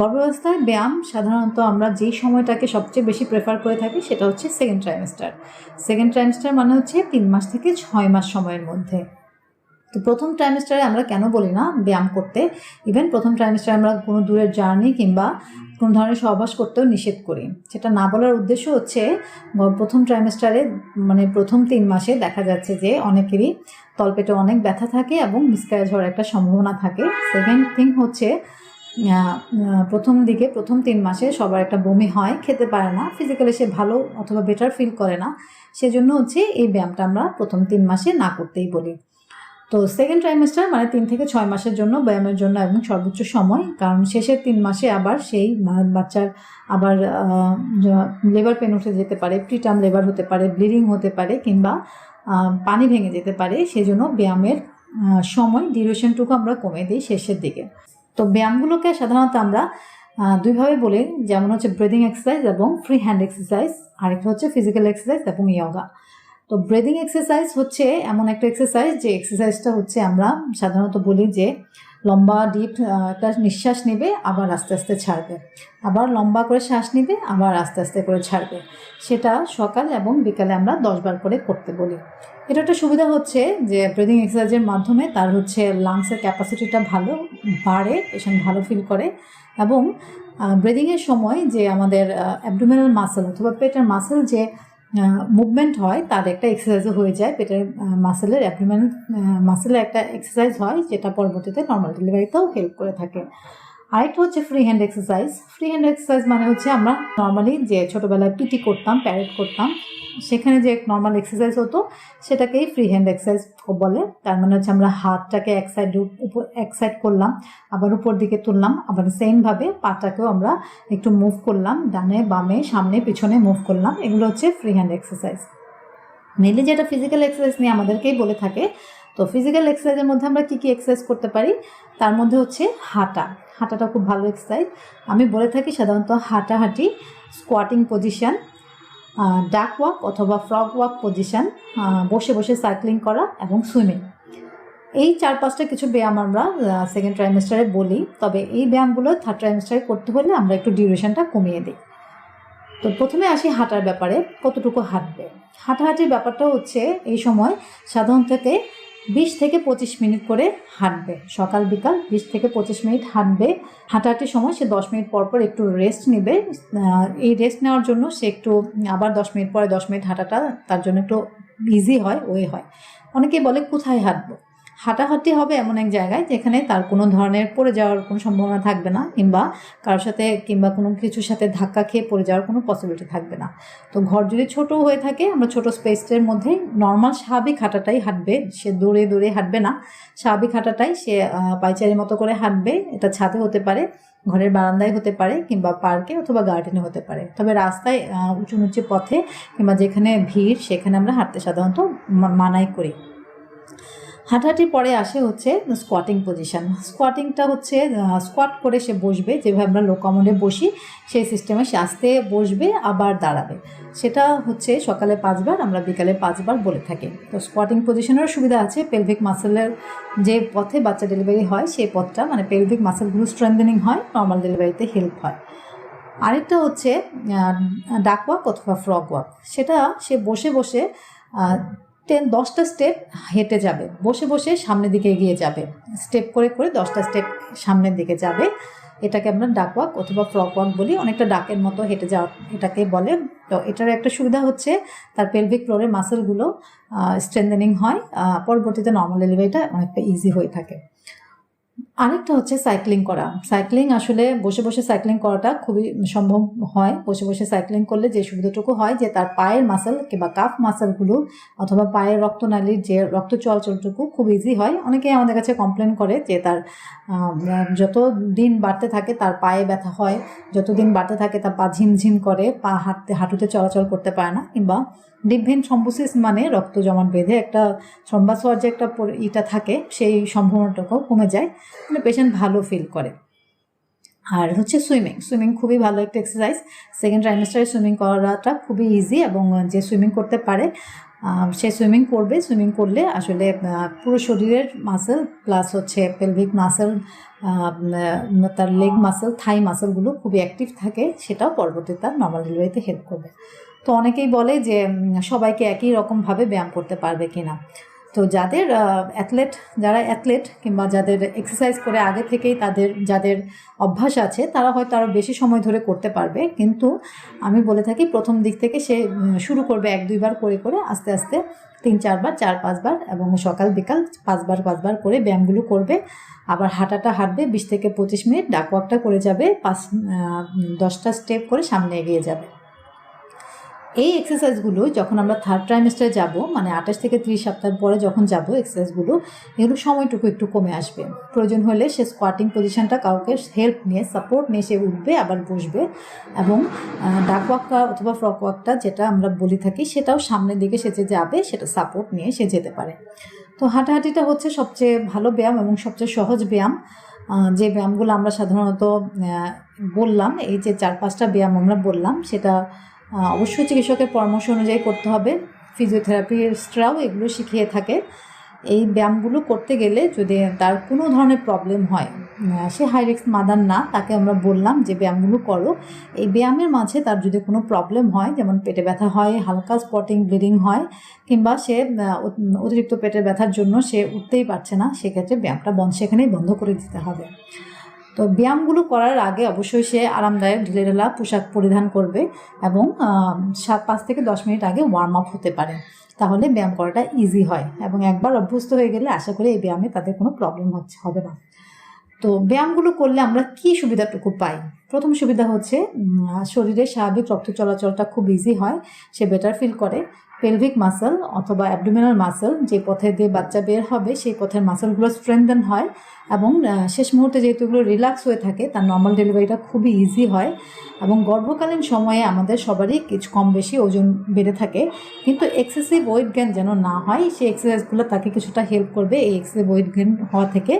গর্ভাবস্থায় ব্যায়াম সাধারণত আমরা যেই সময়টাকে সবচেয়ে বেশি প্রেফার করে থাকি সেটা হচ্ছে সেকেন্ড ট্রাইমেস্টার সেকেন্ড ট্রাইমেস্টার মানে হচ্ছে তিন মাস থেকে ছয় মাস সময়ের মধ্যে। তো প্রথম ট্রাইমেস্টারে আমরা কেন বলি না ব্যায়াম করতে? ইভেন প্রথম ট্রাইমেস্টারে আমরা কোনো দূরের জার্নি কিংবা কোনো ধরনের সহবাস করতেও নিষেধ করি। সেটা না বলার উদ্দেশ্য হচ্ছে প্রথম ট্রাইমেস্টারে মানে প্রথম তিন মাসে দেখা যাচ্ছে যে অনেকেরই তলপেটে অনেক ব্যথা থাকে এবং মিসক্যারেজ হওয়ার একটা সম্ভাবনা থাকে। সেকেন্ড থিং হচ্ছে প্রথম দিকে, প্রথম তিন মাসে সবার একটা বমি হয়, খেতে পারে না ফিজিক্যালি সে ভালো অথবা বেটার ফিল করে না। সেজন্য হচ্ছে এই ব্যায়ামটা আমরা প্রথম তিন মাসে না করতেই বলি। তো সেকেন্ড ট্রাইমেস্টার মানে তিন থেকে ছয় মাসের জন্য ব্যায়ামের জন্য এবং সর্বোচ্চ সময়, কারণ শেষের তিন মাসে আবার সেই বাচ্চার আবার লেবার পেন উঠে যেতে পারে প্রিটার্ম লেবার হতে পারে ব্লিডিং হতে পারে কিংবা পানি ভেঙে যেতে পারে, সেজন্য ব্যায়ামের সময় ডিউরেশনটুকু আমরা কমে দিই শেষের দিকে। তো ব্যায়ামগুলোকে সাধারণত আমরা দুইভাবে বলি। যেমন হচ্ছে ব্রেদিং এক্সারসাইজ এবং ফ্রি হ্যান্ড এক্সারসাইজ আরেকটা হচ্ছে ফিজিক্যাল এক্সারসাইজ এবং ইয়োগা তো ব্রেদিং এক্সারসাইজ হচ্ছে এমন একটা এক্সারসাইজ যে এক্সারসাইজটা হচ্ছে আমরা সাধারণত বলি যে লম্বা ডিপ একটা নিঃশ্বাস নেবে, আবার আস্তে আস্তে ছাড়বে। আবার লম্বা করে শ্বাস নেবে, আবার আস্তে আস্তে করে ছাড়বে। সেটা সকাল এবং বিকালে আমরা দশবার করে করতে বলি। এটা একটা সুবিধা হচ্ছে যে ব্রিদিং এক্সারসাইজের মাধ্যমে তার হচ্ছে লাংসের ক্যাপাসিটিটা ভালো, বাড়ে পেশেন্ট ভালো ফিল করে এবং ব্রিদিংয়ের সময় যে আমাদের অ্যাবডোমিনাল মাসেল অথবা পেটের মাসেল যে মুভমেন্ট হয়, তার একটা এক্সারসাইজও হয়ে যায়, পেটের মাসেলের অ্যাপ্রিমেন্ট মাসেলের একটা এক্সারসাইজ হয়, যেটা পরবর্তীতে নর্মাল ডেলিভারিতেও হেল্প করে থাকে। আরেকটা হচ্ছে free hand exercise free hand exercise মানে হচ্ছে আমরা নর্মালি যে ছোটোবেলায় পিটি করতাম প্যারেড করতাম সেখানে যে নর্মাল এক্সারসাইজ হতো, সেটাকেই ফ্রি হ্যান্ড এক্সারসাইজ বলে। তার মানে হচ্ছে আমরা হাতটাকে এক সাইড উপর এক সাইড করলাম, আবার উপর দিকে তুললাম, আবার সেমভাবে পাটাকেও আমরা একটু মুভ করলাম, ডানে, বামে, সামনে, পিছনে মুভ করলাম। এগুলো হচ্ছে ফ্রি হ্যান্ড এক্সারসাইজ মেনলি যেটা ফিজিক্যাল এক্সারসাইজ নিয়ে আমাদেরকেই বলে থাকে, তো ফিজিক্যাল এক্সারসাইজের মধ্যে আমরা কী কী এক্সারসাইজ করতে পারি? তার মধ্যে হচ্ছে হাঁটা। হাঁটাটা খুব ভালো এক্সারসাইজ আমি বলে থাকি সাধারণত হাঁটাহাঁটি স্কোয়াটিং পজিশন ডাক ওয়াক অথবা ফ্রগ ওয়াক পজিশান বসে বসে সাইক্লিং করা এবং সুইমিং এই চার পাঁচটা কিছু ব্যায়াম আমরা সেকেন্ড ট্রাইমেস্টারে বলি, তবে এই ব্যায়ামগুলো থার্ড ট্রাইমেস্টারে করতে হলে আমরা একটু ডিউরেশনটা কমিয়ে দিই। তো প্রথমে আসি হাঁটার ব্যাপারে, কতটুকু হাঁটবে? হাঁটাহাঁটির ব্যাপারটা হচ্ছে, এই সময় সাধারণ থেকে বিশ থেকে পঁচিশ মিনিট করে হাঁটবে। সকাল, বিকাল বিশ থেকে পঁচিশ মিনিট হাঁটবে। হাঁটাহাঁটির সময় সে দশ মিনিট পর পর একটু রেস্ট নেবে। এই রেস্ট নেওয়ার জন্য সে একটু আবার দশ মিনিট পরে দশ মিনিট হাঁটাটা তার জন্য একটু ইজি হয় ওয়ে হয়। অনেকেই বলে, কোথায় হাঁটবো? হাঁটাহাঁটি হবে এমন এক জায়গায় যেখানে তার কোনো ধরনের পড়ে যাওয়ার কোনো সম্ভাবনা থাকবে না কিংবা কারোর সাথে কিংবা কোনো কিছুর সাথে ধাক্কা খেয়ে পড়ে যাওয়ার কোনো পসিবিলিটি থাকবে না। তো ঘর যদি ছোট হয়ে থাকে আমরা ছোট স্পেসের মধ্যে নর্মাল স্বাভাবিক হাঁটাটাই হাঁটবে। সে দৌড়ে দৌড়ে হাঁটবে না। স্বাভাবিক হাঁটাটাই সে আহ, পায়চারির মতো করে হাঁটবে। এটা ছাদে হতে পারে ঘরের বারান্দায় হতে পারে কিংবা পার্কে অথবা গার্ডেনে হতে পারে। তবে রাস্তায় উঁচু নিচু পথে কিংবা যেখানে ভিড় সেখানে আমরা হাঁটতে সাধারণত মানাই করি। হাঁটাহাঁটি পরে আসে হচ্ছে স্কোয়াটিং পজিশন স্কোয়াটিংটা হচ্ছে স্কোয়াট করে সে বসবে, যেভাবে আমরা লোকামনে বসি, সেই সিস্টেমে সে আস্তে বসবে, আবার দাঁড়াবে। সেটা হচ্ছে সকালে পাঁচবার, আমরা বিকালে পাঁচবার বলে থাকি। তো স্কোয়াটিং পজিশনেরও সুবিধা আছে পেলভিক মাসেলের যে পথে বাচ্চা ডেলিভারি হয়, সেই পথটা মানে পেলভিক মাসেলগুলো স্ট্রেংথেনিং হয় নর্মাল ডেলিভারিতে হেল্প হয়। আরেকটা হচ্ছে ডাক ওয়াক অথবা ফ্রগ ওয়াক সেটা সে বসে বসে টেন দশটা স্টেপ হেঁটে যাবে। বসে বসে সামনের দিকে এগিয়ে যাবে। স্টেপ করে করে দশটা স্টেপ সামনের দিকে যাবে। এটাকে আমরা ডাক ওয়াক অথবা ফ্রক ওয়াক বলি। অনেকটা ডাকের মতো হেঁটে যাওয়া এটাকে বলে। তো এটার একটা সুবিধা হচ্ছে, তার পেলভিক ফ্লোরের মাসেলগুলো স্ট্রেন্দেনিং হয়। পরবর্তীতে নর্মাল ডেলিভারিটা অনেকটা ইজি হয়ে থাকে। আরেকটা হচ্ছে সাইক্লিং করা। সাইক্লিং আসলে বসে বসে সাইক্লিং করাটা খুবই সম্ভব হয়। বসে বসে সাইক্লিং করলে যে সুবিধাটুকু হয় যে তার পায়ের মাসেল কিংবা কাফ মাসেলগুলো অথবা পায়ের রক্তনালীর যে রক্ত চলাচলটুকু খুব ইজি হয়। অনেকেই আমাদের কাছে কমপ্লেন করে যে তার যত দিন বাড়তে থাকে তার পায়ে ব্যথা হয়, যত দিন বাড়তে থাকে তার পা ঝিমঝিম করে, পা হাঁটতে, হাঁটুতে চলাচল করতে পারে না কিংবা ডিপভেন থ্রম্বোসিস মানে রক্ত জমাট বেঁধে একটা থ্রম্বাস যে একটা ইটা থাকে, সেই সম্ভাবনাটাকেও কমে যায়। মানে পেশেন্ট ভালো ফিল করে। আর হচ্ছে সুইমিং সুইমিং খুবই ভালো একটা এক্সারসাইজ সেকেন্ড ট্রাইমেস্টারে সুইমিং করাটা খুবই ইজি এবং যে সুইমিং করতে পারে সে সুইমিং করবে। সুইমিং করলে আসলে পুরো শরীরের মাসেল প্লাস হচ্ছে পেলভিক মাসেল তার লেগ মাসেল থাই মাসেলগুলো খুবই অ্যাক্টিভ থাকে, সেটাও পরবর্তীতে তার নর্মাল ডেলিভারিতে হেল্প করবে। তো অনেকেই বলে যে সবাইকে একই রকমভাবে ব্যায়াম করতে পারবে কিনা। তো যাদের অ্যাথলেট যারা অ্যাথলেট কিংবা যাদের এক্সারসাইজ করে আগে থেকেই তাদের, যাদের অভ্যাস আছে, তারা হয়তো আরও বেশি সময় ধরে করতে পারবে। কিন্তু আমি বলে থাকি প্রথম দিক থেকে সে শুরু করবে এক, দুইবার করে করে আস্তে আস্তে তিন, চারবার, চার, পাঁচবার এবং সকাল, বিকাল পাঁচবার পাঁচবার করে ব্যায়ামগুলো করবে। আবার হাঁটাটা হাঁটবে, বিশ থেকে পঁচিশ মিনিট ডাকওয়াকটা করে যাবে, পাঁচ দশটা স্টেপ করে সামনে এগিয়ে যাবে। এই এক্সারসাইজগুলো যখন আমরা থার্ড ট্রাইমেস্টারে যাব মানে আঠাশ থেকে ত্রিশ সপ্তাহ পরে যখন যাব এক্সারসাইজগুলো এগুলো সময়টুকু একটু কমে আসবে। প্রয়োজন হলে সে স্কোয়াটিং পজিশনটা কাউকে হেল্প নিয়ে সাপোর্ট নিয়ে সে উঠবে, আবার বসবে এবং ডাক ওয়াকটা অথবা ফ্রক ওয়াকটা যেটা আমরা বলি থাকি, সেটাও সামনের দিকে সে যে যাবে, সেটা সাপোর্ট নিয়ে সে যেতে পারে। তো হাঁটাহাঁটিটা হচ্ছে সবচেয়ে ভালো ব্যায়াম এবং সবচেয়ে সহজ ব্যায়াম। যে ব্যায়ামগুলো আমরা সাধারণত বললাম, এই যে চার পাঁচটা ব্যায়াম আমরা বললাম, সেটা অবশ্যই চিকিৎসকের পরামর্শ অনুযায়ী করতে হবে। ফিজিওথেরাপিস্টরাও এগুলো শিখিয়ে থাকে। এই ব্যায়ামগুলো করতে গেলে যদি তার কোনো ধরনের প্রবলেম হয় সে হাই রিস্ক মাদার না, তাকে আমরা বললাম যে ব্যায়ামগুলো করো। এই ব্যায়ামের মাঝে তার যদি কোনো প্রবলেম হয়, যেমন পেটে ব্যথা হয়, হালকা স্পটিং, ব্লিডিং হয়, কিংবা সে অতিরিক্ত পেটের ব্যথার জন্য সে উঠতেই পারছে না, সেক্ষেত্রে ব্যায়ামটা বন্ধ, সেখানেই বন্ধ করে দিতে হবে। তো ব্যায়ামগুলো করার আগে অবশ্যই সে আরামদায়ক ঢিলেঢালা পোশাক পরিধান করবে এবং সাত, পাঁচ থেকে দশ মিনিট আগে ওয়ার্ম আপ হতে পারে। তাহলে ব্যায়াম করাটা ইজি হয় এবং একবার অভ্যস্ত হয়ে গেলে আশা করি এই ব্যায়ামে তাদের কোনো প্রবলেম হচ্ছে, হবে না। তো ব্যায়ামগুলো করলে আমরা কি সুবিধাটুকু পাই? প্রথম সুবিধা হচ্ছে শরীরে স্বাভাবিক রক্ত চলাচলটা খুব ইজি হয়, সে বেটার ফিল করে। পেলভিক মাসেল অথবা অ্যাবডোমিনাল মাসেল যে পথে দিয়ে বাচ্চা বের হবে, সেই পথের মাসেলগুলো স্ট্রেংথেন হয় এবং শেষ মুহূর্তে যেহেতু এগুলো রিল্যাক্স হয়ে থাকে, তার নর্মাল ডেলিভারিটা খুবই ইজি হয় এবং গর্ভকালীন সময়ে আমাদের সবারই কিছু কম বেশি ওজন বেড়ে থাকে। কিন্তু এক্সেসিভ ওয়েট গেন যেন না হয়, সেই এক্সারসাইজগুলো তাকে কিছুটা হেল্প করবে এই এক্সেসিভ ওয়েট গেন হওয়া থেকে।